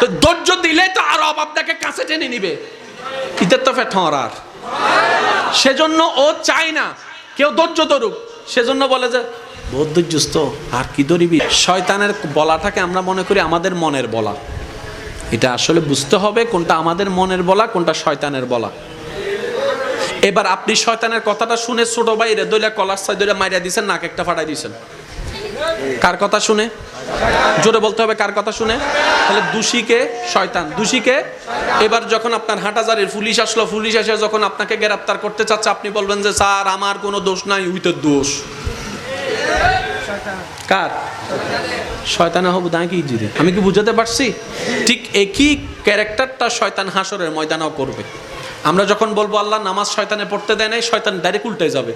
তো ধৈর্য দিলে তো আরও আপনাকে কাছে টেনে নিবে। ইতের তো ফেট আর। সেজন্য ও চায় না, কেউ ধৈর্য ধরুক। সেজন্য বলে যে ধৈর্যস্ত আর কি ধরিবি? শয়তানের বলাটাকে আমরা মনে করি আমাদের মনের বলা। এটা আসলে বুঝতে হবে কোনটা আমাদের মনের বলা, কোনটা শয়তানের বলা। এবার আপনি শয়তানের কথাটা শুনে ছোট ভাইরে দইলা কলার সাই দইলা মাইরা দিয়েছেন নাক একটা ফাটাই দিয়েছেন কার কথা শুনে? জোরে বলতে হবে কার কথা শুনে? তাহলে দোষীকে শয়তান। দোষীকে এবার যখন আপনার হাঁটাজারির পুলিশ আসলো, পুলিশ এসে যখন আপনাকে গ্রেপ্তার করতে চাচ্ছে, আপনি বলবেন যে, স্যার, আমার কোনো দোষ নাই উইতের দোষ। কার? শয়তান হব দাঁড়ি কি জিরে আমি কি বুঝাতে পারছি? ঠিক একই ক্যারেক্টারটা শয়তান হাসরের ময়দানও করবে। আমরা যখন বলব, আল্লাহ, নামাজ শয়তানে পড়তে দেয় নাই, শয়তান ডাইরেক্ট উল্টে যাবে।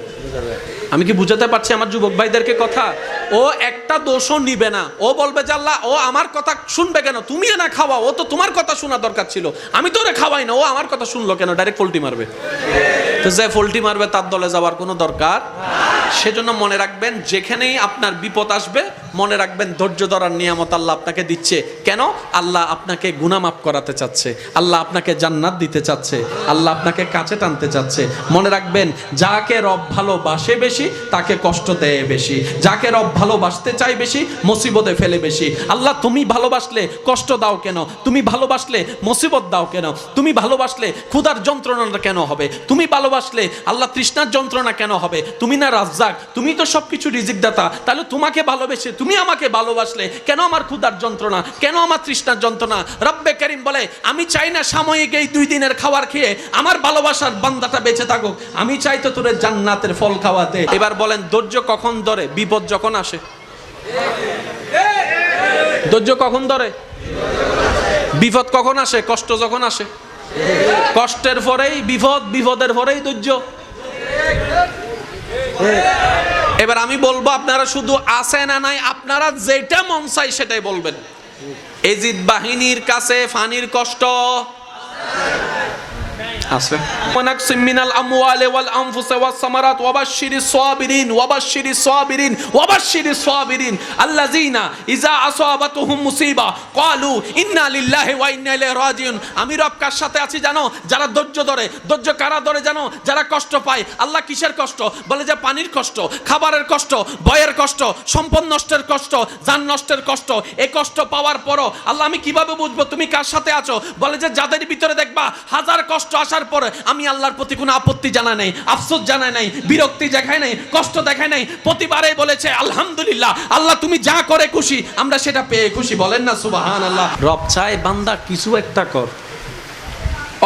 আমি কি বুঝাতে পারছি আমার যুবক ভাইদেরকে কথা? ও একটা দোষও নিবে না। ও বলবে যে, আল্লাহ, ও আমার কথা শুনবে কেন? তুমি না খাওয়া ও তো তোমার কথা শোনা দরকার ছিল। আমি তো ওরে খাওয়াই না, ও আমার কথা শুনলো কেন? ডাইরেক্ট পোল্টি মারবে। তো যে পোল্টি মারবে, তার দলে যাওয়ার কোনো দরকার? সেজন্য মনে রাখবেন, যেখানেই আপনার বিপদ আসবে, মনে রাখবেন ধৈর্য ধরার নিয়ামত আল্লাহ আপনাকে দিচ্ছে। কেন? আল্লাহ আপনাকে গুনামাপ করাতে চাচ্ছে। আল্লাহ আপনাকে জান্নাত দিতে চাচ্ছে। আল্লাহ আপনাকে কাছে টানতে চাচ্ছে। মনে রাখবেন, যাকে রব ভালোবাসে বেশি, তাকে কষ্ট দেয় বেশি। যাকে রব ভালোবাসতে চাই বেশি, মুসিবতে ফেলে বেশি। আল্লাহ, তুমি ভালোবাসলে কষ্ট দাও কেন? তুমি ভালোবাসলে মুসিবত দাও কেন? তুমি ভালোবাসলে ক্ষুধার যন্ত্রণাটা কেন হবে? তুমি ভালোবাসলে আল্লাহ তৃষ্ণার যন্ত্রণা কেন হবে? তুমি না রাজ্জাক, তুমি তো সব কিছু রিজিক তাহলে তোমাকে ভালোবেসে তুমি আমাকে ভালোবাসলে কেন আমার ক্ষুধার যন্ত্রণা? কেন আমার তৃষ্ণার যন্ত্রণা? রব্বে করিম বলে, আমি চাই না সাময়িক এই দুই দিনের খাবার খেয়ে আমার ভালোবাসার বান্দাটা বেঁচে থাকুক। আমি চাই তো তোর জান্নাতের ফল খাওয়াতে। এবার বলেন, ধৈর্য কখন ধরে? বিপদ যখন আসে। ধৈর্য কখন ধরে? বিপদ কখন আসে? কষ্ট যখন আসে। কষ্টের পরেই বিপদ, বিপদের পরেই ধৈর্য। এবার আমি বলব, আপনারা শুধু আসে না নাই, আপনারা যেটা মন চাই সেটাই বলবেন। এজিদ বাহিনীর কাছে ফানির কষ্ট। ওয়াল ওয়াস সামারাত সাবিরিন সাবিরিন সাবিরিন। আল্লাযিনা ইযা আসাবাতুহুম মুসিবা ক্বালু ইন্না লিল্লাহি ওয়া ইন্না ইলাইহি রাজিউন। আমি রব কার সাথে আছি জানো? যারা ধৈর্য ধরে। ধৈর্য কারা ধরে জানো? যারা কষ্ট পায়। আল্লাহ কিসের কষ্ট? বলে যে পানির কষ্ট, খাবারের কষ্ট ভয়ের কষ্ট, সম্পদ নষ্টের কষ্ট, যান নষ্টের কষ্ট। এ কষ্ট পাওয়ার পরও আল্লাহ আমি কীভাবে বুঝব? তুমি কার সাথে আছো? বলে যে যাদের ভিতরে দেখবা হাজার কষ্ট আসার পরে আমি আল্লাহর প্রতি কোনো আপত্তি জানা নাই, আফসোস জানায় নাই, বিরক্তি দেখায় নাই, কষ্ট দেখায় নাই। প্রতিবারে বলেছে, আলহামদুলিল্লাহ, আল্লাহ তুমি যা করে খুশি, আমরা সেটা পেয়ে খুশি। বলেন না সুবাহান আল্লাহ রব চায় বান্দা কিছু একটা কর,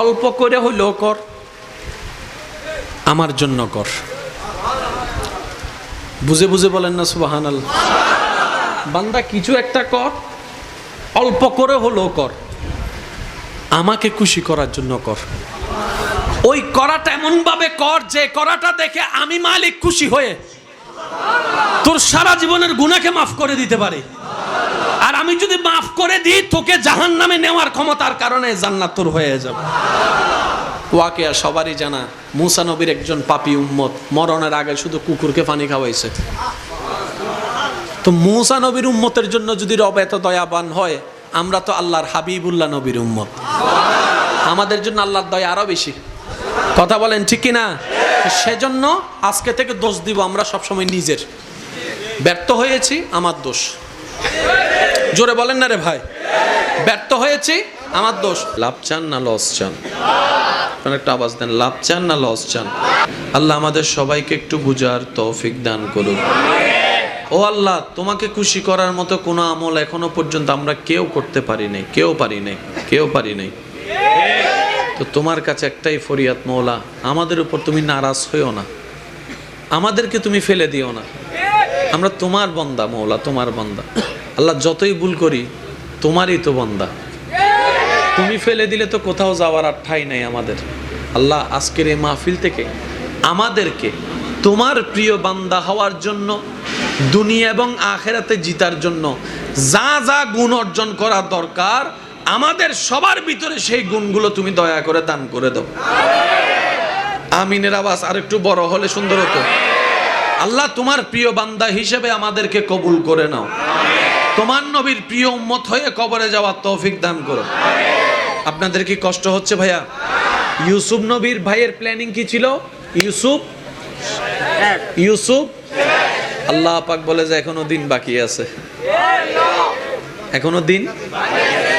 অল্প করে হইলেও কর, আমার জন্য কর। বুঝে বুঝে বলেন না সুবাহান আল্লাহ বান্দা কিছু একটা কর, অল্প করে হলেও কর, আমাকে খুশি করার জন্য কর। ওই করাটা এমন ভাবে কর যে করাটা দেখে আমি মালিক খুশি হয়ে তোর সারা জীবনের গুণাকে মাফ করে দিতে পারে। আর আমি যদি মাফ করে দিই, তোকে জাহান নামে নেওয়ার ক্ষমতার কারণে জান্নাত তোর হয়ে যাবে। ওয়াকে আর সবারই জানা, মুসা নবীর একজন পাপি উম্মত, মরণের আগে শুধু কুকুরকে পানি খাওয়াইছে। তো মুসা নবীর উম্মতের জন্য যদি রব এত দয়াবান হয়, আমরা তো আল্লাহর হাবিবুল্লাহ নবীর উম্মত। আমাদের জন্য আল্লাহর দয়া আরও বেশি। কথা বলেন, ঠিক কি না সেজন্য আজকে থেকে দোষ দিব আমরা সবসময় নিজের। ব্যর্থ হয়েছি, আমার দোষ। জোরে বলেন না রে ভাই। ব্যর্থ হয়েছি, আমার দোষ। লাভ চান না, লস চান? একটা আওয়াজ দেন, লাভ চান না, লস চান? আল্লাহ আমাদের সবাইকে একটু বুঝার তৌফিক দান করুন ও আল্লাহ, তোমাকে খুশি করার মতো কোনো আমল এখনও পর্যন্ত আমরা কেউ করতে পারি নাই, কেউ পারি নাই, কেউ পারি নাই। তো তোমার কাছে একটাই ফরিয়াদ, মৌলা, আমাদের উপর তুমি নারাজ হইও না। আমাদেরকে তুমি ফেলে দিও না। আমরা তোমার বন্দা, মৌলা, তোমার বন্দা। আল্লাহ যতই ভুল করি, তোমারই তো বন্দা। তুমি ফেলে দিলে তো কোথাও যাওয়ার আর ঠাই নাই আমাদের। আল্লাহ আজকের এই মাহফিল থেকে আমাদেরকে তোমার প্রিয় বান্দা হওয়ার জন্য, দুনিয়া এবং আখেরাতে জিতার জন্য যা যা গুণ অর্জন করা দরকার আমাদের সবার ভিতরে সেই গুণগুলো তুমি দয়া করে দান করে দাও। আমিনের আওয়াজ আর একটু বড় হলে সুন্দর হতো। আল্লাহ তোমার প্রিয় বান্দা হিসেবে আমাদেরকে কবুল করে নাও। তোমার নবীর প্রিয় উম্মত হয়ে কবরে যাওয়ার তৌফিক দান করো। আপনাদের কি কষ্ট হচ্ছে ভাইয়া? ইউসুফ নবীর ভাইয়ের প্ল্যানিং কি ছিল? ইউসুফ? ইউসুফ? আল্লাহ পাক বলে যে এখনও দিন বাকি আছে। এখনও দিন?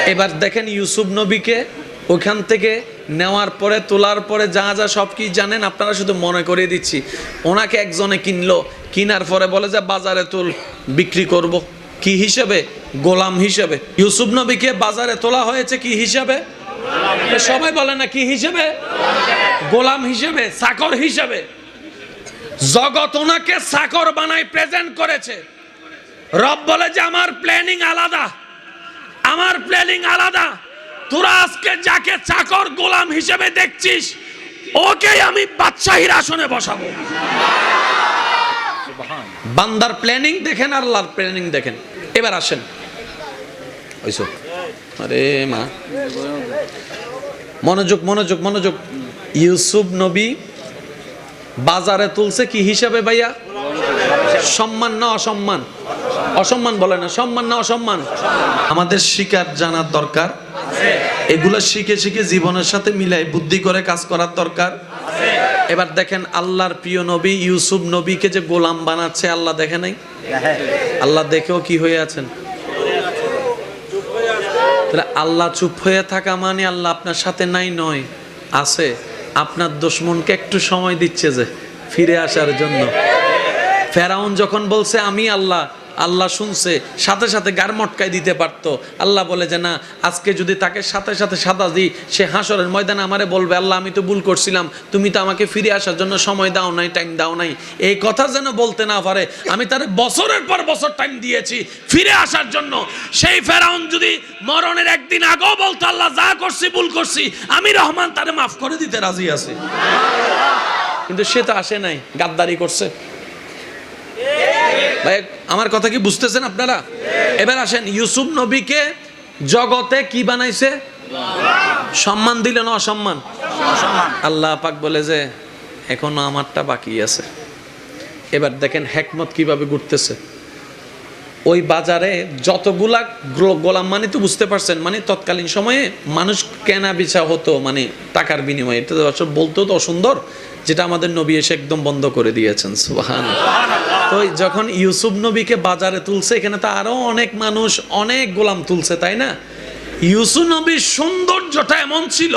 এবার দেখেন ইউসুফ নবীকে ওখান থেকে নেওয়ার পরে, তোলার পরে যা যা সব কি জানেন? আপনারা শুধু মনে করিয়ে দিচ্ছি। ওনাকে একজনে কিনলো। কিনার পরে বলে যে, বাজারে তুল, বিক্রি করব। কি হিসেবে? গোলাম হিসেবে। ইউসুফ নবীকে বাজারে তোলা হয়েছে কি হিসাবে? সবাই বলে না, কি হিসেবে? গোলাম হিসেবে চাকর হিসেবে। জগৎ ওনাকে চাকর বানাই প্রেজেন্ট করেছে। রব বলে যে, আমার প্ল্যানিং আলাদা। আমার প্ল্যানিং আলাদা। তোরা আজকে যাকে চাকর গোলাম হিসেবে দেখছিস ওকে আমি বাদশাহীর আসনে বসাবো। বান্দার প্ল্যানিং দেখেন, আল্লাহর প্ল্যানিং দেখেন। এবার আসেন। আরে মা। মনোযোগ মনোযোগ মনোযোগ। ইউসুফ নবী বাজারে তুলছে কি হিসাবে ভাইয়া? সম্মান না অসম্মান? অসম্মান বলে না, সম্মান না অসম্মান? আমাদের শিকার জানার দরকার। এগুলো শিখে শিখে জীবনের সাথে মিলাই বুদ্ধি করে কাজ করার দরকার। এবার দেখেন আল্লাহর প্রিয় নবী, ইউসুফ নবীকে যে গোলাম বানাচ্ছে, আল্লাহ দেখে নাই? আল্লাহ দেখেও কি হয়ে আছেন? তাহলে আল্লাহ চুপ হয়ে থাকা মানে আল্লাহ আপনার সাথে নাই নয়, আছে। আপনার দুশ্মনকে একটু সময় দিচ্ছে যে ফিরে আসার জন্য। ফেরাউন যখন বলছে, আমি আল্লাহ আল্লাহ শুনছে, সাথে সাথে গার মটকায় দিতে পারতো। আল্লাহ বলে যে, না, আজকে যদি তাকে সাথে সাথে সাদা দিই, সে হাসরের ময়দানে আমারে বলবে, আল্লাহ, আমি তো ভুল করছিলাম, তুমি তো আমাকে ফিরে আসার জন্য সময় দাও নাই টাইম দাও নাই। এই কথা যেন বলতে না পারে, আমি তার বছরের পর বছর টাইম দিয়েছি ফিরে আসার জন্য। সেই ফেরাউন যদি মরণের একদিন আগেও বলতো, আল্লাহ, যা করছি, ভুল করছি, আমি রহমান তারে মাফ করে দিতে রাজি আছি। কিন্তু সে তো আসে নাই, গাদ্দারি করছে। ভাই আমার কথা কি বুঝতেছেন আপনারা? এবার আসেন ইউসুফ নবীকে জগতে কি বানাইছে? সম্মান দিলেন অসম্মান? আল্লাহ পাক বলে যে এখনও আমারটা বাকি আছে। এবার দেখেন হেকমত কীভাবে ঘুরতেছে। ওই বাজারে যতগুলা গোলাম মানে তো বুঝতে পারছেন মানে তৎকালীন সময়ে মানুষ কেনা বেচা হতো মানে টাকার বিনিময়ে। এটা বলতেও তো অসুন্দর। যেটা আমাদের নবী এসে একদম বন্ধ করে দিয়েছেন সুবাহান তো যখন ইউসুফ নবীকে বাজারে তুলছে, এখানে তো আরও অনেক মানুষ, অনেক গোলাম তুলছে, তাই না? ইউসুফ নবীর সৌন্দর্যটা এমন ছিল,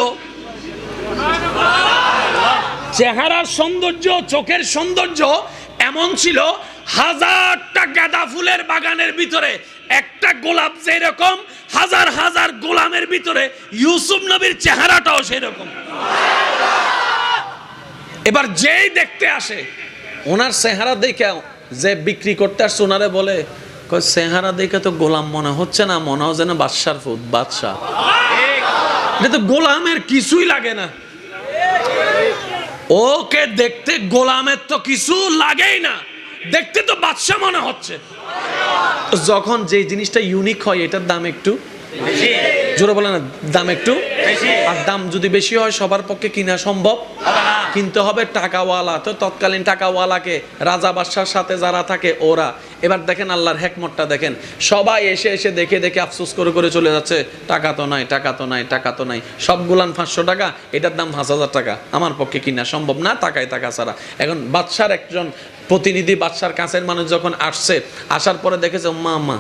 চেহারার সৌন্দর্য, চোখের সৌন্দর্য এমন ছিল, হাজারটা গাঁদা ফুলের বাগানের ভিতরে একটা গোলাপ যেরকম, হাজার হাজার গোলামের ভিতরে ইউসুফ নবীর চেহারাটাও সেরকম। এবার যেই দেখতে আসে, ওনার চেহারা দেখে যে বিক্রি করতে আসছে, ওনারে বলে চেহারা দেখে তো গোলাম মনে হচ্ছে না, মনে হয় যেন বাদশার ফুদ বাদশাহ। এটা তো গোলামের কিছুই লাগে না। ওকে দেখতে গোলামের তো কিছু লাগেই না। দেখতে তো বাদশা মনে হচ্ছে। যখন যে জিনিসটা ইউনিক হয়, এটার দাম একটু জোরে বলে না দাম একটু? আর দাম যদি বেশি হয় সবার পক্ষে কিনা সম্ভব? কিনতে হবে টাকাওয়ালা। তো তৎকালীন টাকাওয়ালাকে রাজা বাদশার সাথে যারা থাকে ওরা। এবার দেখেন আল্লাহর হেকমতটা দেখেন। সবাই এসে এসে দেখে দেখে আফসোস করে করে চলে যাচ্ছে। টাকা তো নাই টাকা তো নাই টাকা তো নাই। সব গুলান পাঁচশো টাকা এটার দাম পাঁচ হাজার টাকা। আমার পক্ষে কিনা সম্ভব না টাকায় টাকা ছাড়া। এখন বাদশার একজন প্রতিনিধি বাদশার কাছের মানুষ যখন আসছে আসার পরে দেখেছে মা মা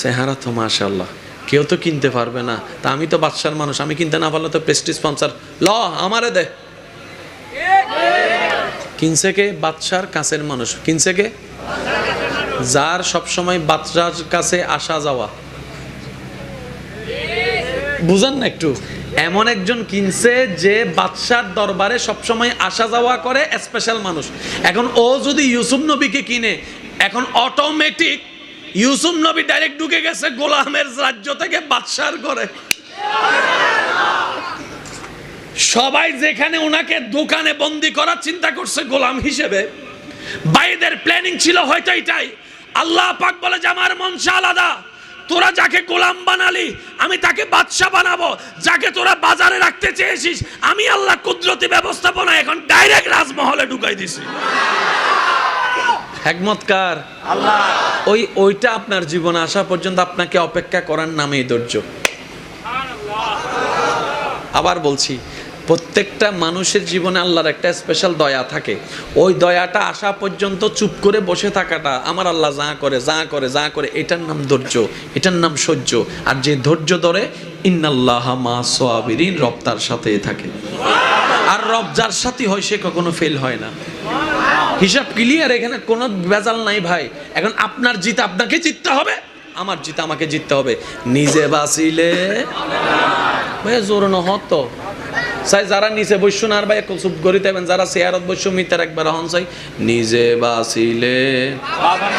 চেহারা তো মাশাল্লাহ কেউ তো কিনতে পারবে না। তা আমি তো বাদশার মানুষ, আমি কিনতে না পারলে তো প্রেস্টিজ স্পন্সার ল, আমারে দে। কিনছে কে? বাদশার কাছের মানুষ। কিনছে কে? যার সবসময় বাদশার কাছে আসা যাওয়া। বুঝেন না একটু। এমন একজন কিনছে যে বাদশার দরবারে সবসময় আসা যাওয়া করে স্পেশাল মানুষ। এখন ও যদি ইউসুফ নবীকে কিনে, এখন অটোমেটিক ইউসুফ নবী ডাইরেক্ট ঢুকে গেছে গোলামের রাজ্য থেকে বাদশার করে সবাই যেখানে ওনাকে দোকানে বন্দি করার চিন্তা করছে, গোলাম হিসেবে। বাইদের প্ল্যানিং ছিল হয়তো এটাই। আল্লাহ পাক বলে যে, আমার মনসা আলাদা। তোরা যাকে গোলাম বানালি, আমি তাকে বাদশা বানাবো। যাকে তোরা বাজারে রাখতে চেয়েছিস, আমি আল্লাহ কুদরতি ব্যবস্থাপনা এখন ডাইরেক্ট রাজমহলে ঢুকাই দিছি। একমতকার আল্লাহ। ওই ওইটা আপনার জীবনে আসা পর্যন্ত আপনাকে অপেক্ষা করার নামেই ধৈর্য। আবার বলছি প্রত্যেকটা মানুষের জীবনে আল্লাহর একটা স্পেশাল দয়া থাকে। ওই দয়াটা আসা পর্যন্ত চুপ করে বসে থাকাটা আমার আল্লাহ যা করে যা করে যা করে এটার নাম ধৈর্য এটার নাম সহ্য। আর যে ধৈর্য ধরে ইন্নাল্লাহ মা সোয়াবিরিন রব তার সাথেই থাকে। আর রব যার সাথে হয় সে কখনো ফেল হয় না। হিসাব ক্লিয়ার এখানে কোনো বেজাল নাই ভাই। এখন আপনার জিত আপনাকে জিততে হবে, আমার জিত আমাকে জিততে হবে। নিজে বাঁচিলে ভাই জোর নহত। চাই যারা নিচে না আর ভাই চুপ করি দেবেন যারা চেয়ারত বসছো মিটার একবার হন চাই। নিজে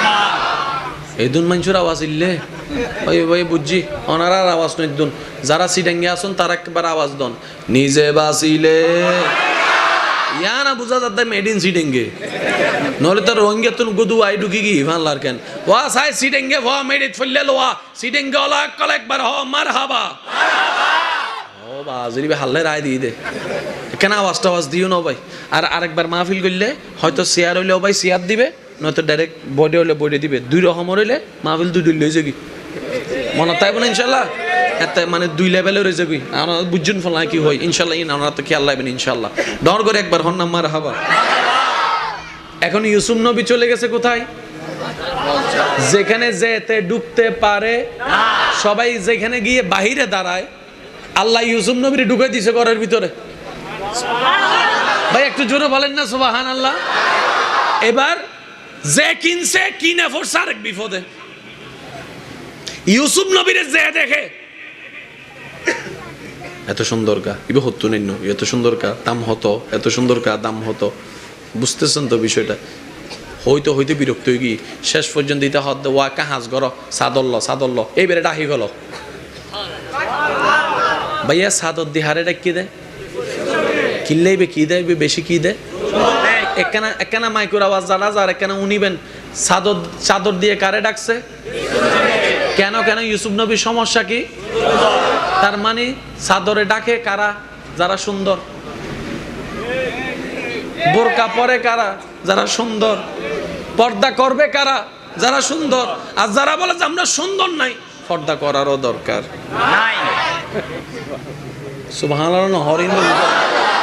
না এই দুন মানুষের আওয়াজ ইল্লে। ওই ওই বুঝছি। আর আওয়াজ নয় দুন। যারা সিডাঙ্গে আসুন তারা একবার আওয়াজ দন। নিজে বাঁচিলে। ইয়া না বুঝা যাতে মেড ইন সিডেঙ্গে নহলে তো রোহিঙ্গা তুন গুদু আই ঢুকি কি ভাল্লার কেন ওয়া সাই সিডেঙ্গে ওয়া মেড ইট ফল্লে লোয়া সিডেঙ্গে ওলা কল একবার হ মার হাবা ও বাজরি হাল্লে রায় দিয়ে দে কেন আওয়াজ টাওয়াজ দিও না ভাই আর আরেকবার মাহফিল করলে হয়তো চেয়ার হইলেও ভাই চেয়ার দিবে নয়তো ডাইরেক্ট বডি হইলে বডি দিবে দুই রকম হইলে মাহফিল দুই দুই লইছে কি মনে তাই বলে ইনশাল্লাহ এত মানে দুই লেভেলে কি আমরা বুঝুন ফল কি হয়? ইনশাল্লাহ, ইন, আমরা তো খেয়াল লাগবেন ইনশাল্লাহ। ডর করে একবার হন নাম্বার হাবা এখন ইউসুফ নবী চলে গেছে কোথায়? যেখানে যেতে ডুবতে পারে, সবাই যেখানে গিয়ে বাহিরে দাঁড়ায়, আল্লাহ ইউসুফ নবীর ঢুকে দিছে ঘরের ভিতরে। ভাই, একটু জোরে বলেন না সুবাহান আল্লাহ এবার যে কিনছে, কিনে ফোরছে আরেক বিপদে। ইউসুফ নবীরে যে দেখে এত সুন্দর গা। ইবে হতো নিন্ন এত সুন্দর কা দাম হতো, এত সুন্দর কা দাম হতো। বুঝতেছেন তো বিষয়টা? হইতে হইতে বিরক্ত হয়ে গিয়ে শেষ পর্যন্ত দিতে হদ, ওয়া কাহাজ গর সাদল্ল সাদল্ল। এইবারে ডাহি গেল। ভাইয়া সাদর দিহারে ডাকি দেয় কিনলেই বে কি দেয় বেশি কি দেয় একখানা একখানা মাইকুর আওয়াজ জানা যার একখানা উনিবেন চাদর চাদর দিয়ে কারে ডাকছে? কেন কেন? ইউসুফ নবীর সমস্যা কি? তার মানে চাদরে ডাকে কারা? যারা সুন্দর। বোরকা পরে কারা? যারা সুন্দর। পর্দা করবে কারা? যারা সুন্দর। আর যারা বলে যে আমরা সুন্দর নাই পর্দা করারও দরকার। নাই। সুবহানাল্লাহ হরিন্দ্র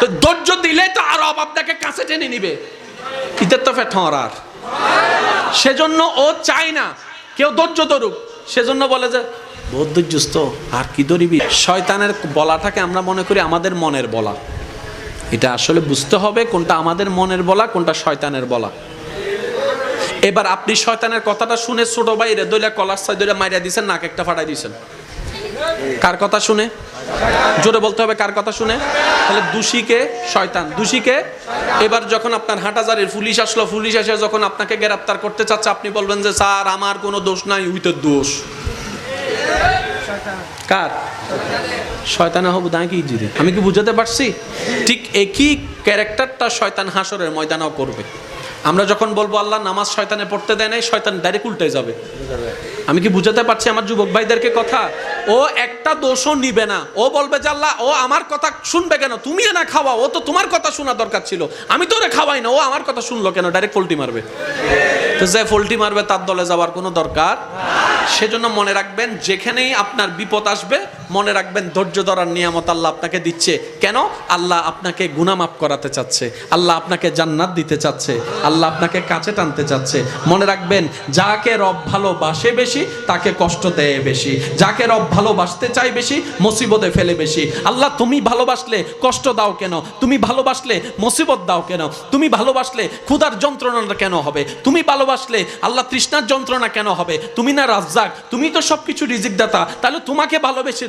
তো ধৈর্য দিলে তো আরও আপনাকে কাছে টেনে নিবে। ইতের তো ফেট সেজন্য ও চায় না, কেউ ধৈর্য ধরুক। সেজন্য বলে যে, বহুত আর কি ধরিবি? শয়তানের বলাটাকে আমরা মনে করি আমাদের মনের বলা। এটা আসলে বুঝতে হবে কোনটা আমাদের মনের বলা, কোনটা শয়তানের বলা। এবার আপনি শয়তানের কথাটা শুনে ছোট বাইরে দইলা কলার সাই দইলা মাইরা দিয়েছেন নাক একটা ফাটাই দিছেন। কার কথা শুনে? জোরে বলতে হবে কার কথা শুনে? তাহলে দোষীকে শয়তান, দোষীকে এবার যখন আপনার হাঁটাজারির পুলিশ আসলো, পুলিশ এসে যখন আপনাকে গ্রেপ্তার করতে চাচ্ছে, আপনি বলবেন যে, স্যার, আমার কোনো দোষ নাই উইতে দোষ। কার? শয়তানা হবু দাঁড়িয়ে কি জিরে আমি কি বুঝাতে পারছি? ঠিক একই ক্যারেক্টারটা শয়তান হাসরের ময়দানও করবে। আমরা যখন বলব, আল্লাহ, নামাজ শয়তানে পড়তে দেয় নাই, শয়তান ডাইরেক্ট উল্টে যাবে। আমি কি বুঝাতে পারছি আমার যুবক ভাইদেরকে কথা? ও একটা দোষও নিবে না। ও বলবে যে, আল্লাহ, ও আমার কথা শুনবে কেন? তুমি না খাওয়া ও তো তোমার কথা শোনা দরকার ছিল। আমি তো ওরে খাওয়াই না, ও আমার কথা শুনলো কেন? ডাইরেক্ট পোল্টি মারবে। তো যে পোল্টি মারবে, তার দলে যাওয়ার কোনো দরকার? সেজন্য মনে রাখবেন, যেখানেই আপনার বিপদ আসবে মনে রাখবেন, ধৈর্য ধরার নিয়ামত আল্লাহ আপনাকে দিচ্ছে। কেন? আল্লাহ আপনাকে গুনামাপ করাতে চাচ্ছে। আল্লাহ আপনাকে জান্নাত দিতে চাচ্ছে। আল্লাহ আপনাকে কাছে টানতে চাচ্ছে। মনে রাখবেন, যাকে রব ভালোবাসে বেশি, তাকে কষ্ট দেয় বেশি। যাকে রব ভালোবাসতে চায় বেশি, মুসিবতে ফেলে বেশি। আল্লাহ, তুমি ভালোবাসলে কষ্ট দাও কেন? তুমি ভালোবাসলে মুসিবত দাও কেন? তুমি ভালোবাসলে ক্ষুধার যন্ত্রণাটা কেন হবে? তুমি ভালোবাসলে আল্লাহ তৃষ্ণার যন্ত্রণা কেন হবে? তুমি না রাজ্জাক। তুমি তো সব কিছু রিজিক দাতা। তাহলে তোমাকে ভালোবেসে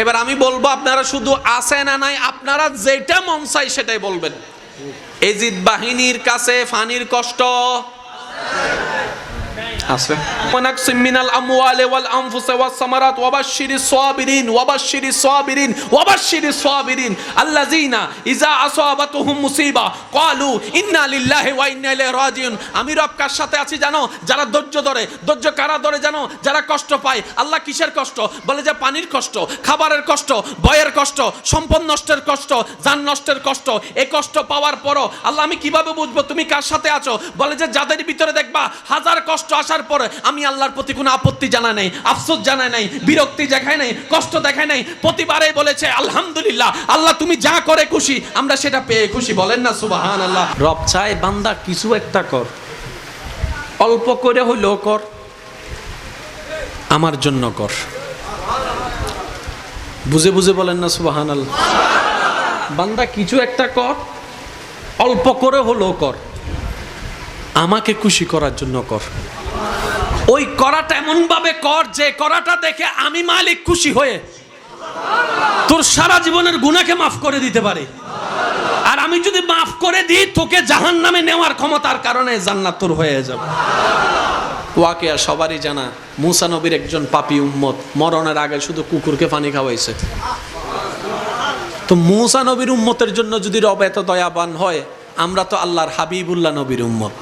এবার আমি বলব, আপনারা শুধু আছে না নাই, আপনারা যেটা মন চাই সেটাই বলবেন। এজিদ বাহিনীর কাছে ফানির কষ্ট। আছে ওয়াল ওয়াস সামারাত ওয়াবাশশিরিস সাবিরিন ওয়াবাশশিরিস সাবিরিন ওয়াবাশশিরিস সাবিরিন আল্লাযিনা ইযা আসাবাতুহুম মুসিবা ক্বালু ইন্না লিল্লাহি ওয়া ইন্না ইলাইহি রাজিউন আমি রব কার সাথে আছি জানো? যারা ধৈর্য ধরে, ধৈর্য কারা ধরে জানো? যারা কষ্ট পায়। আল্লাহ কিসের কষ্ট? বলে যে পানির কষ্ট, খাবারের কষ্ট ভয়ের কষ্ট, সম্পদ নষ্টের কষ্ট, যান নষ্টের কষ্ট। এই কষ্ট পাওয়ার পরও আল্লাহ আমি কীভাবে বুঝব? তুমি কার সাথে আছো? বলে যে যাদের ভিতরে দেখবা হাজার কষ্ট আসার পরে আমি আল্লাহর প্রতি কোনো আপত্তি জানা নেই, আফসোস জানা নাই, বিরক্তি দেখায় নাই, কষ্ট দেখায় নাই। প্রতিবারে বলেছে, আলহামদুলিল্লাহ, আল্লাহ তুমি যা করে খুশি, আমরা সেটা পেয়ে খুশি। বলেন না সুবাহান আল্লাহ রব চায় বান্দা কিছু একটা কর, অল্প করে হইলেও কর, আমার জন্য কর। বুঝে বুঝে বলেন না সুবাহান আল্লাহ বান্দা কিছু একটা কর, অল্প করে হলেও কর, আমাকে খুশি করার জন্য কর। ওই করাটা এমন ভাবে কর যে করাটা দেখে আমি মালিক খুশি হয়ে তোর সারা জীবনের গুণাকে মাফ করে দিতে পারে। আর আমি যদি মাফ করে দিই, তোকে জাহান নামে নেওয়ার ক্ষমতার কারণে জান্নাত তোর হয়ে যাবে। ওয়াকিয়া সবারই জানা, মুসা নবীর একজন পাপি উম্মত, মরণের আগে শুধু কুকুরকে পানি খাওয়াইছে। তো মুসা নবীর উম্মতের জন্য যদি রব এত দয়াবান হয়, আমরা তো আল্লাহর হাবিবুল্লাহ নবীর উম্মত।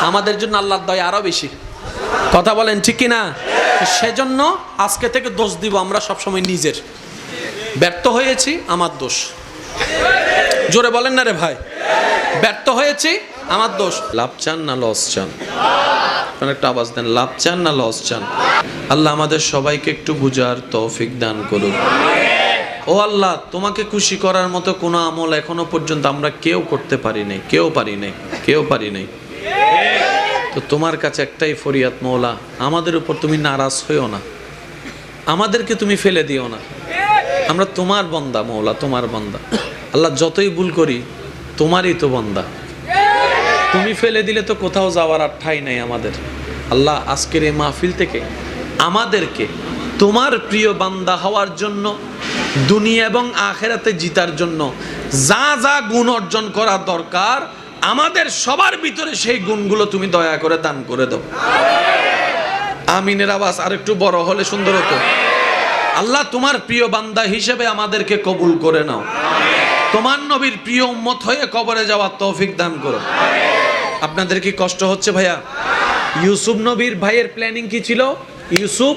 আমাদের জন্য আল্লাহর দয়া আরও বেশি। কথা বলেন ঠিক কিনা? সেজন্য আজকে থেকে দোষ দিব আমরা সবসময় নিজের। ব্যর্থ হয়েছি, আমার দোষ। জোরে বলেন না রে ভাই। ব্যর্থ হয়েছি, আমার দোষ। লাভ চান না লস চান? একটা আওয়াজ দেন, লাভ চান না লস চান? আল্লাহ আমাদের সবাইকে একটু বুঝার তৌফিক দান করুন। ও আল্লাহ, তোমাকে খুশি করার মতো কোনো আমল এখনও পর্যন্ত আমরা কেউ করতে পারি নাই, কেউ পারি নাই, কেউ পারি নাই। তো তোমার কাছে একটাই ফরিয়াদ, মৌলা, আমাদের উপর তুমি নারাজ হইও না। আমাদেরকে তুমি ফেলে দিও না। আমরা তোমার বন্দা, মৌলা, তোমার বন্দা। আল্লাহ, যতই ভুল করি, তোমারই তো বন্দা। তুমি ফেলে দিলে তো কোথাও যাওয়ার আর ঠাই নাই আমাদের। আল্লাহ, আজকের এই মাহফিল থেকে আমাদেরকে তোমার প্রিয় বান্দা হওয়ার জন্য, দুনিয়া এবং আখেরাতে জিতার জন্য যা যা গুণ অর্জন করা দরকার আমাদের সবার ভিতরে সেই গুণগুলো তুমি দয়া করে দান করে দাও। আমিনের আওয়াজ আর একটু বড় হলে সুন্দর হতো। আল্লাহ তোমার প্রিয় বান্দা হিসেবে আমাদেরকে কবুল করে নাও। তোমার নবীর প্রিয় উম্মত হয়ে কবরে যাওয়ার তৌফিক দান করো। আপনাদের কি কষ্ট হচ্ছে ভাইয়া? ইউসুফ নবীর ভাইয়ের প্ল্যানিং কি ছিল? ইউসুফ?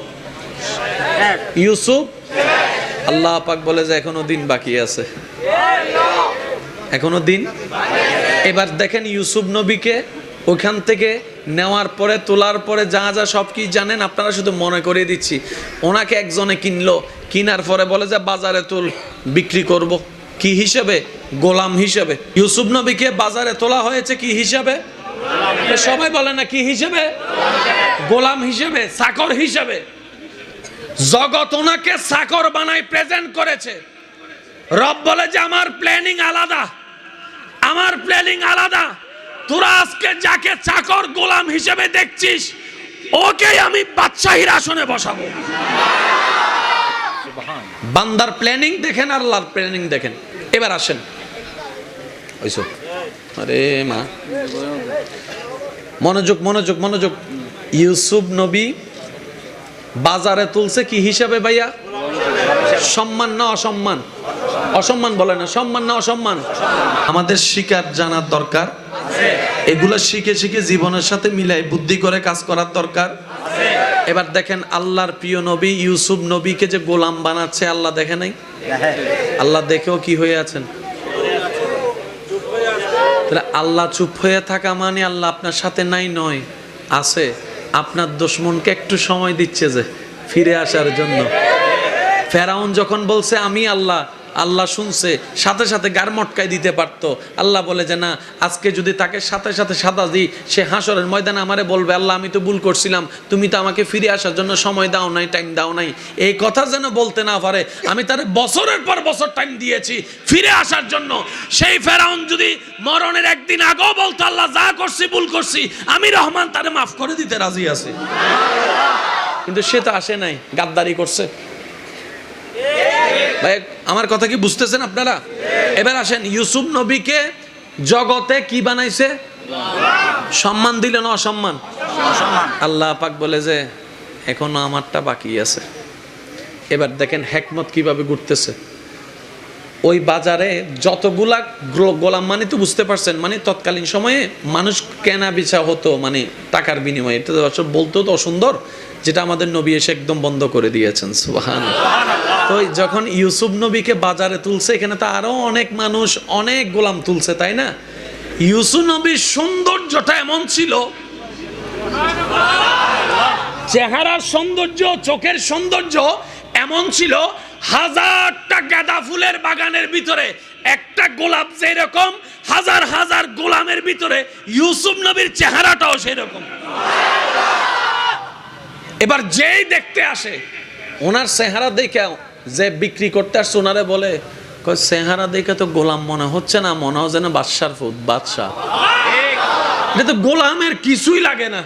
ইউসুফ? আল্লাহ পাক বলে যে এখনও দিন বাকি আছে। এখনও দিন। এবার দেখেন ইউসুফ নবীকে ওখান থেকে নেওয়ার পরে, তোলার পরে যা যা সব কি জানেন, আপনারা শুধু মনে করে দিচ্ছি। ওনাকে একজনে কিনলো, কিনার পরে বলে যে, বাজারে তুল, বিক্রি করব। কি হিসেবে? গোলাম হিসেবে। ইউসুফ নবীকে বাজারে তোলা হয়েছে কি হিসেবে? সবাই বলে না, কি হিসেবে? গোলাম হিসেবে চাকর হিসেবে। জগৎ ওনাকে চাকর বানাই প্রেজেন্ট করেছে। রব বলে যে, আমার প্ল্যানিং আলাদা। আমার প্ল্যানিং আলাদা। তোরা আজকে যাকে চাকর গোলাম হিসেবে দেখছিস, ওকে আমি বাদশাহীর আসনে বসাবো। বান্দার প্ল্যানিং দেখেন আর আল্লাহর প্ল্যানিং দেখেন। এবার আসেন। ওইসব। আরে মা। মনোযোগ মনোযোগ মনোযোগ। ইউসুফ নবী বাজারে তুলছে কি হিসাবে ভাইয়া? সম্মান না অসম্মান? অসম্মান বলে না, সম্মান না অসম্মান? আমাদের শিকার জানার দরকার। এগুলো শিখে শিখে জীবনের সাথে মিলাই বুদ্ধি করে কাজ করার দরকার। এবার দেখেন আল্লাহর প্রিয় নবী, ইউসুফ নবীকে যে গোলাম বানাচ্ছে, আল্লাহ দেখে নাই? আল্লাহ দেখেও কি হয়ে আছেন? তাহলে আল্লাহ চুপ হয়ে থাকা মানে আল্লাহ আপনার সাথে নাই নয়, আছে। আপনার দুশ্মনকে একটু সময় দিচ্ছে যে ফিরে আসার জন্য। ফেরাউন যখন বলছে, আমি আল্লাহ আল্লাহ শুনছে, সাথে সাথে গার মটকাই দিতে পারতো। আল্লাহ বলে যে, না, আজকে যদি তাকে সাথে সাথে সাদা দিই, সে হাসরের ময়দানে আমারে বলবে, আল্লাহ, আমি তো ভুল করছিলাম, তুমি তো আমাকে ফিরে আসার জন্য সময় দাও নাই টাইম দাও নাই। এই কথা যেন বলতে না পারে, আমি তার বছরের পর বছর টাইম দিয়েছি, ফিরে আসার জন্য। সেই ফেরাউন যদি মরণের একদিন আগেও বলতো, আল্লাহ, যা করছি, ভুল করছি, আমি রহমান তারে মাফ করে দিতে রাজি আছি। কিন্তু সে তো আসে নাই, গাদ্দারি করছে। ভাই আমার কথা কি বুঝতেছেন আপনারা? এবার আসেন ইউসুফ নবীকে জগতে কি বানাইছে? সম্মান দিল না অসম্মান? আল্লাহ পাক বলে যে এখনও আমারটা বাকি আছে। এবার দেখেন হেকমত কীভাবে ঘুরতেছে। ওই বাজারে যতগুলা গোলাম মানে তো বুঝতে পারছেন মানে তৎকালীন সময়ে মানুষ কেনা বেচা হতো মানে টাকার বিনিময়ে। এটা বলতেও তো অসুন্দর। যেটা আমাদের নবী এসে একদম বন্ধ করে দিয়েছেন, সুবাহান। তো যখন ইউসুফ নবীকে বাজারে তুলছে, এখানে তো আরও অনেক মানুষ, অনেক গোলাম তুলছে, তাই না? ইউসুফ নবীর সৌন্দর্যটা এমন ছিল, চেহারার সৌন্দর্য, চোখের সৌন্দর্য এমন ছিল, হাজারটা গাঁদা ফুলের বাগানের ভিতরে একটা গোলাপ যেরকম, হাজার হাজার গোলামের ভিতরে ইউসুফ নবীর চেহারাটাও সেরকম। এবার যেই দেখতে আসে, ওনার চেহারা দেখে যে বিক্রি করতে আসছে, ওনারে বলে চেহারা দেখে তো গোলাম মনে হচ্ছে না, মনে হয় যেন বাদশার ফুট বাদশাহ। তো গোলামের কিছুই লাগে না।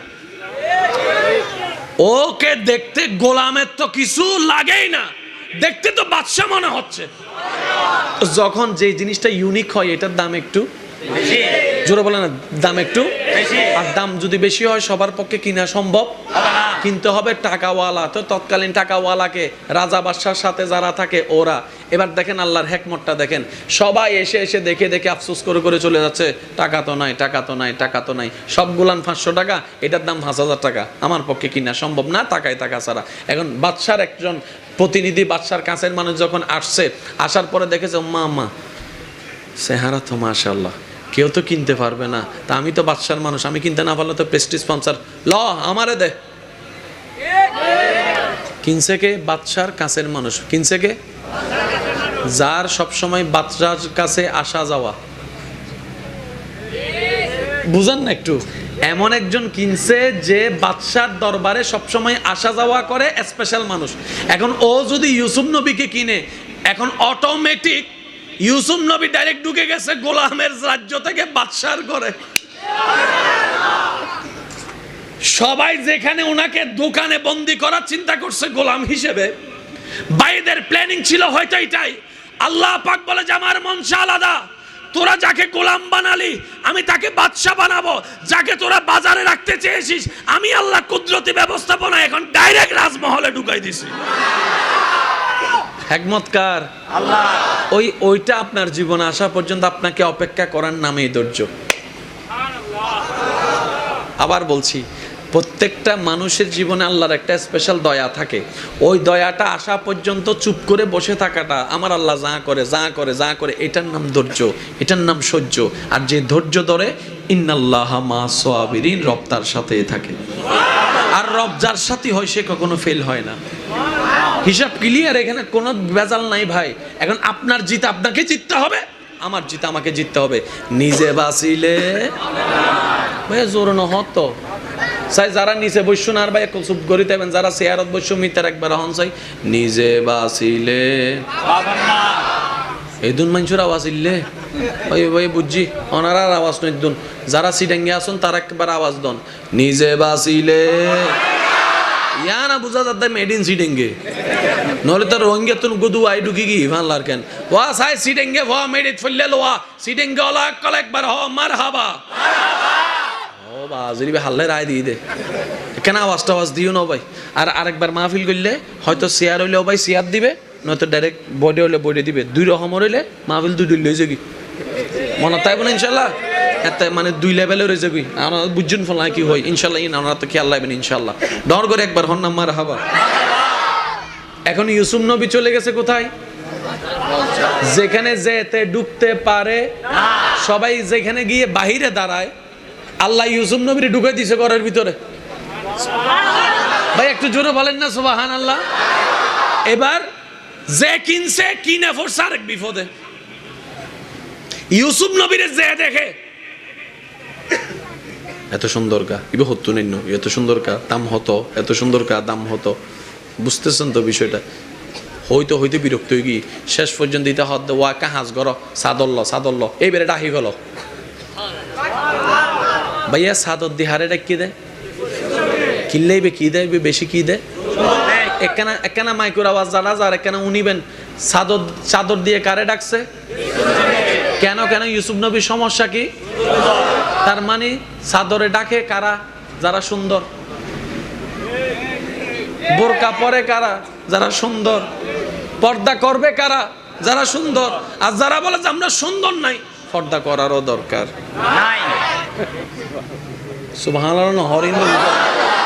ওকে দেখতে গোলামের তো কিছু লাগেই না। দেখতে তো বাদশাহ মনে হচ্ছে। যখন যে জিনিসটা ইউনিক হয়, এটার দাম একটু জোরে বলে না, দাম একটু? আর দাম যদি বেশি হয়, সবার পক্ষে কিনা সম্ভব? কিনতে হবে টাকাওয়ালা। তো তৎকালীন টাকাওয়ালাকে, রাজা বাদশার সাথে যারা থাকে, ওরা। এবার দেখেন আল্লাহর হেকমতটা দেখেন। সবাই এসে এসে দেখে দেখে আফসোস করে করে চলে যাচ্ছে। টাকা তো নাই, টাকা তো নাই, টাকা তো নাই। সব গুলান পাঁচশো টাকা, এটার দাম পাঁচ হাজার টাকা। আমার পক্ষে কিনা সম্ভব না টাকায় টাকা ছাড়া। এখন বাদশার একজন প্রতিনিধি, বাদশার কাছের মানুষ যখন আসছে, আসার পরে দেখেছে মা মা চেহারা তো মাশাল্লাহ কেউ তো কিনতে পারবে না। তা আমি তো বাদশার মানুষ, আমি কিনতে না পারলে তো প্রেস্টিজ স্পন্সার ল, আমারে দে। কিনছে কে? বাদশার কাছের মানুষ। কিনছে কে? যার সবসময় বাদশার কাছে আসা যাওয়া। বুঝেন না একটু। এমন একজন কিনছে যে বাদশার দরবারে সবসময় আসা যাওয়া করে স্পেশাল মানুষ। এখন ও যদি ইউসুফ নবীকে কিনে, এখন অটোমেটিক ইউসুফ নবী ডাইরেক্ট ঢুকে গেছে গোলামের রাজ্য থেকে বাদশার করে সবাই যেখানে ওনাকে দোকানে বন্দি করার চিন্তা করছে, গোলাম হিসেবে। বাইদের প্ল্যানিং ছিল হয়তো এটাই। আল্লাহ পাক বলে যে, আমার মনসা আলাদা। তোরা যাকে গোলাম বানালি, আমি তাকে বাদশা বানাবো। যাকে তোরা বাজারে রাখতে চেয়েছিস, আমি আল্লাহ কুদরতি ব্যবস্থাপনা এখন ডাইরেক্ট রাজমহলে ঢুকাই দিছি। একমতকার। ওই ওইটা আপনার জীবনে আসা পর্যন্ত আপনাকে অপেক্ষা করার নামেই ধৈর্য। আবার বলছি প্রত্যেকটা মানুষের জীবনে আল্লাহর একটা স্পেশাল দয়া থাকে। ওই দয়াটা আসা পর্যন্ত চুপ করে বসে থাকাটা আমার আল্লাহ যা করে যা করে যা করে এটার নাম ধৈর্য এটার নাম সহ্য। আর যে ধৈর্য ধরে ইন্নাল্লাহ মা সোয়াবিরিন রব তার সাথে থাকে। আর রব যার সাথে হয় সে কখনো ফেল হয় না। হিসাব ক্লিয়ার এখানে কোনো ভেজাল নাই ভাই। এখন আপনার জিত আপনাকে জিততে হবে, আমার জিত আমাকে জিততে হবে। নিজে বাঁচিলে ভাই, জোর নহত। চাই যারা নিচে বৈশ্য না ভাই, একটু চুপ করি দেবেন যারা চেয়ারত বৈশ্য মিটার একবার হন চাই। নিজে বাঁচিলে। দুন মানুষের আওয়াজ ইল্লে ওই ওই বুঝছি ওনারার আওয়াজ নই দুন। যারা সিডাঙ্গে আসুন তারা একবার আওয়াজ দন। নিজে বাঁচিলে। ইয়া না বুঝা যাতে মেড ইন সিডেঙ্গে নহলে তো রোহিঙ্গা তুন গুদু আই ঢুকি কি ভানলার কেন ওয়া সাই সিডেঙ্গে ভ মেড ইট ফল্লে লোয়া। সিডেঙ্গে ওলা কল একবার হ মার হাবা ও বে হাল্লে রায় দিয়ে দে। কেন আওয়াজ দিও না ভাই? আর আরেকবার মাহফিল করলে হয়তো শেয়ার হইলেও ভাই শেয়ার দিবে, নয়তো ডাইরেক্ট বডি হলে বডি দিবে। দুই রকম হইলে মাহফিল দুই দুই লই যাবি মনে তাই বলে ইনশাল্লাহ? এত মানে দুই লেভেলে রয়ে যাবি আমরা বুঝছেন ফেলা কি হয়? ইনশাল্লাহ ইন, আমরা তো খেয়াল লাগবেন ইনশাল্লাহ ডর করে একবার হন নাম্বার হাবা এখন ইউসুফ নবী চলে গেছে কোথায়? যেখানে যেতে ঢুকতে পারে, সবাই যেখানে গিয়ে বাহিরে দাঁড়ায়, আল্লাহ ইউসুফ নবীর ঢুকে দিছে ঘরের ভিতরে। ভাই, একটু জোরে বলেন না সুবাহান আল্লাহ এবার যে কিনছে, কিনে ফোরছে আরেক বিপদে। ইউসুফ নবীরে যে দেখে এত সুন্দর কা ইবে হতো নিন্ন, এত সুন্দর কা দাম হতো, এত সুন্দর কা দাম হতো। বুঝতেছেন তো বিষয়টা? হইতে হইতে বিরক্ত হয়ে গিয়ে শেষ পর্যন্ত দিতে হদ ওয়া, কাহাজ গর, সাদল্ল সাদল্ল। এইবারে ডাহি গেল ভাইয়া সাদর দিহারে কি দেয় কিনলেইবে কি দেয় বেশি কি দেয় একখানা একখানা মাইকুর আওয়াজ জানা যার একখানা উনিবেন। চাদর চাদর দিয়ে কারে ডাকছে? কেন কেন, ইউসুফ নবীর সমস্যা কি? তার মানে চাদরে ডাকে কারা? যারা সুন্দর। বোরকা পরে কারা? যারা সুন্দর। পর্দা করবে কারা? যারা সুন্দর। আর যারা বলে যে আমরা সুন্দর নাই পর্দা করারও দরকার। নাই। সুবহানাল্লাহ হরিন্দ্র